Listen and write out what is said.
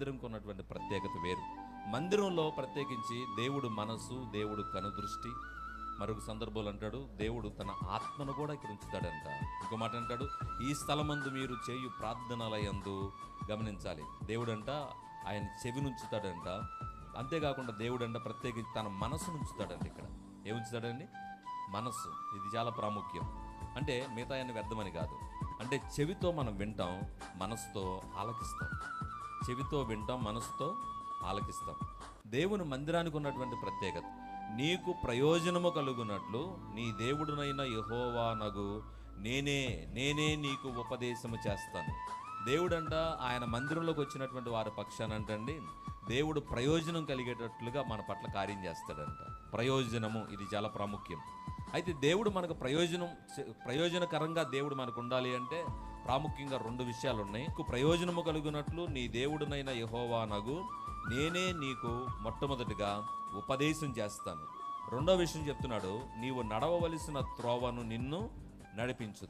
మందిరంకు ఉన్నటువంటి ప్రత్యేకత వేరు. మందిరంలో ప్రత్యేకించి దేవుడు మనసు దేవుడు కనుదృష్టి మరొక సందర్భంలో అంటాడు దేవుడు తన ఆత్మను కూడా ఇక్కడ ఉంచుతాడంట. ఇంకో మాట అంటాడు ఈ స్థలమందు మీరు చేయు ప్రార్థనలయందు గమనించాలి. దేవుడంట ఆయన చెవి నుంచుతాడంట అంతేకాకుండా దేవుడంట ప్రత్యేకించి తన మనసును ఉంచుతాడంట ఇక్కడ. ఏముంచుతాడండి మనస్సు. ఇది చాలా ప్రాముఖ్యం. అంటే మిగతా ఆయన వ్యర్థమని కాదు. అంటే చెవితో మనం వింటాం మనసుతో ఆలకిస్తాం. చెవితో వింటాం మనసుతో ఆలకిస్తాం. దేవుని మందిరానికి ఉన్నటువంటి ప్రత్యేకత నీకు ప్రయోజనము కలుగునట్లు నీ దేవుడునైన యహోవా నగు నేనే నేనే నీకు ఉపదేశము చేస్తాను. దేవుడంట ఆయన మందిరంలోకి వచ్చినటువంటి వారి పక్షానంటండి దేవుడు ప్రయోజనం కలిగేటట్లుగా మన పట్ల కార్యం చేస్తాడంట. ప్రయోజనము ఇది చాలా ప్రాముఖ్యం. అయితే దేవుడు మనకు ప్రయోజనం ప్రయోజనకరంగా దేవుడు మనకు ఉండాలి అంటే ప్రాముఖ్యంగా రెండు విషయాలు ఉన్నాయి నీకు ప్రయోజనము కలుగునట్లు నీ దేవుడునైన యహోవా నగు నేనే నీకు మొట్టమొదటిగా ఉపదేశం చేస్తాను. రెండో విషయం చెప్తున్నాడు నీవు నడవవలసిన త్రోవను నిన్ను నడిపించు